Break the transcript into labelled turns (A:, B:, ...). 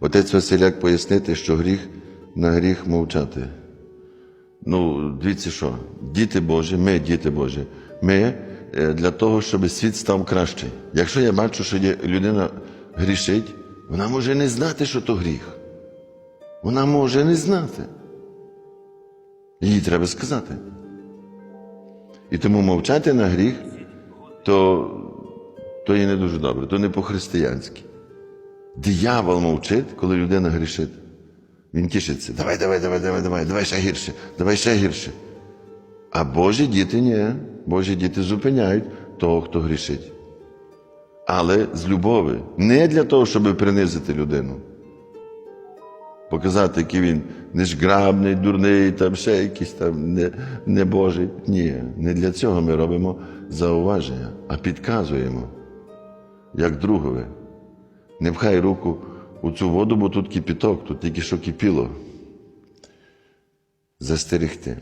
A: Отець Василяк пояснити, що гріх на гріх мовчати. Ну, дивіться що, діти Божі, ми діти Божі, ми е, для того, щоб світ став кращий. Якщо я бачу, що людина грішить, вона може не знати, що то гріх. Вона може не знати. Їй треба сказати. І тому мовчати на гріх, то, то є не дуже добре, то не по-християнськи. Диявол мовчить, коли людина грішить. Він тішиться. Давай, давай, давай, давай, давай, давай ще гірше, давай ще гірше. А Божі діти ні. Божі діти зупиняють того, хто грішить. Але з любові. Не для того, щоб принизити людину. Показати, який він нежграбний, дурний, там ще якийсь там не, не Божий. Ні, не для цього ми робимо зауваження, а підказуємо, як другові. Не пхай руку у цю воду, бо тут кипіток, тут тільки що кипіло. Застерегти.